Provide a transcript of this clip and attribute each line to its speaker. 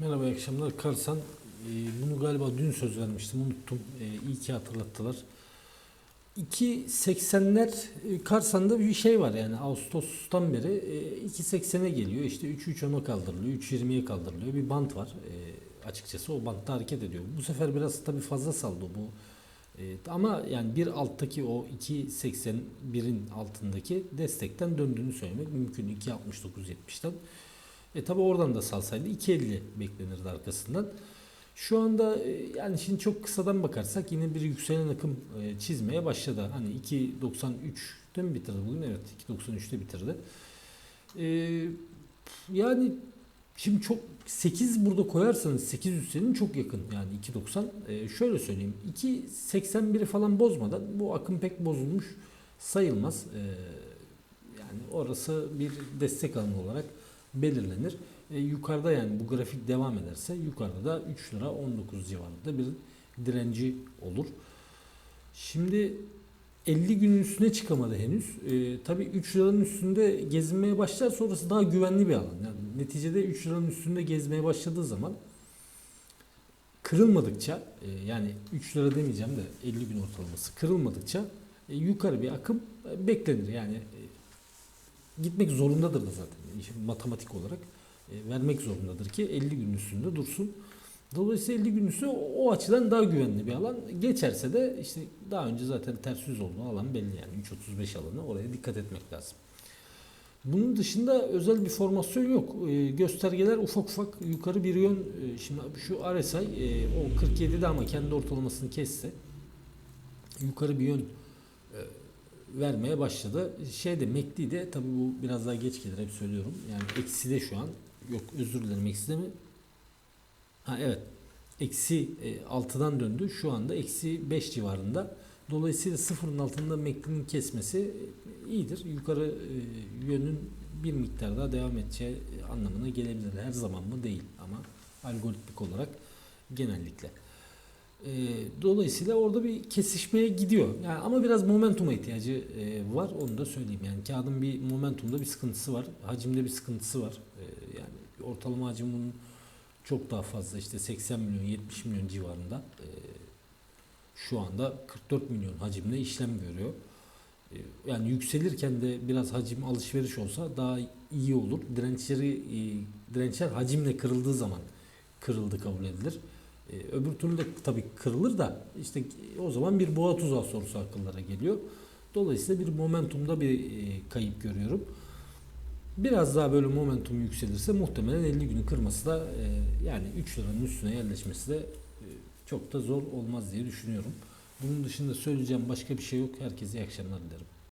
Speaker 1: Merhaba, iyi akşamlar. Karsan, e, bunu galiba dün söz vermiştim, unuttum. E, iyi ki hatırlattılar. 2.80'ler e, Karsan'da bir şey var yani Ağustos'tan beri e, 2.80'e geliyor. İşte 3.3.10'a kaldırılıyor, 3.20'ye kaldırılıyor. Bir bant var e, açıkçası. O bantta hareket ediyor. Bu sefer biraz tabii fazla saldı bu. Ama yani bir alttaki o 2.81'in altındaki destekten döndüğünü söylemek mümkün. 2.69.70'ten. E tabi oradan da salsaydı 2.50 beklenirdi arkasından. Şu anda e, yani şimdi çok kısadan bakarsak yine bir yükselen akım e, çizmeye başladı. Hani 2.93'te mi bitirdi bugün? Evet 2.93'te bitirdi. E, yani şimdi çok 8 burada koyarsanız 8 üstlerin çok yakın yani 2.90. E, şöyle söyleyeyim 2.81'i falan bozmadan bu akım pek bozulmuş sayılmaz. E, yani orası bir destek alanı olarak belirlenir. E, yukarıda yani bu grafik devam ederse yukarıda da 3 lira 19 civarında bir direnci olur. Şimdi 50 günün üstüne çıkamadı henüz. E, tabii 3 liranın üstünde gezmeye başlar sonrası daha güvenli bir alan. Yani neticede 3 liranın üstünde gezmeye başladığı zaman kırılmadıkça e, yani 3 lira demeyeceğim de 50 gün ortalaması kırılmadıkça e, yukarı bir akım beklenir. Yani e, gitmek zorundadır da zaten. İşin matematik olarak e, vermek zorundadır ki 50 gün üstünde dursun. Dolayısıyla 50 gün üstü o, açıdan daha güvenli bir alan. Geçerse de işte daha önce zaten ters yüz olduğu alan belli yani 3.35 alanı oraya dikkat etmek lazım. Bunun dışında özel bir formasyon yok. E, göstergeler ufak ufak yukarı bir yön. E, şimdi şu RSI o 47'de ama kendi ortalamasını kesse yukarı bir yön vermeye başladı. Şeyde MACD de tabii bu biraz daha geç gelir hep söylüyorum. Yani eksi de şu an. Yok özür dilerim eksi de mi? Ha evet. Eksi e, 6'dan döndü. Şu anda eksi 5 civarında. Dolayısıyla sıfırın altında MACD'nin kesmesi e, iyidir. Yukarı e, yönün bir miktar daha devam edeceği anlamına gelebilir. Her zaman mı değil ama algoritmik olarak genellikle. E, dolayısıyla orada bir kesişmeye gidiyor. Yani ama biraz momentuma ihtiyacı e, var. Onu da söyleyeyim. Yani kağıdın bir momentumda bir sıkıntısı var. Hacimde bir sıkıntısı var. E, yani ortalama hacim çok daha fazla işte 80 milyon 70 milyon civarında. E, şu anda 44 milyon hacimle işlem görüyor. E, yani yükselirken de biraz hacim alışveriş olsa daha iyi olur. Dirençleri e, dirençler hacimle kırıldığı zaman kırıldı kabul edilir. E, öbür türlü de tabii kırılır da işte o zaman bir boğa tuzağı sorusu akıllara geliyor. Dolayısıyla bir momentumda bir e, kayıp görüyorum. Biraz daha böyle momentum yükselirse muhtemelen 50 günü kırması da e, yani 3 liranın üstüne yerleşmesi de e, çok da zor olmaz diye düşünüyorum. Bunun dışında söyleyeceğim başka bir şey yok. Herkese iyi akşamlar dilerim.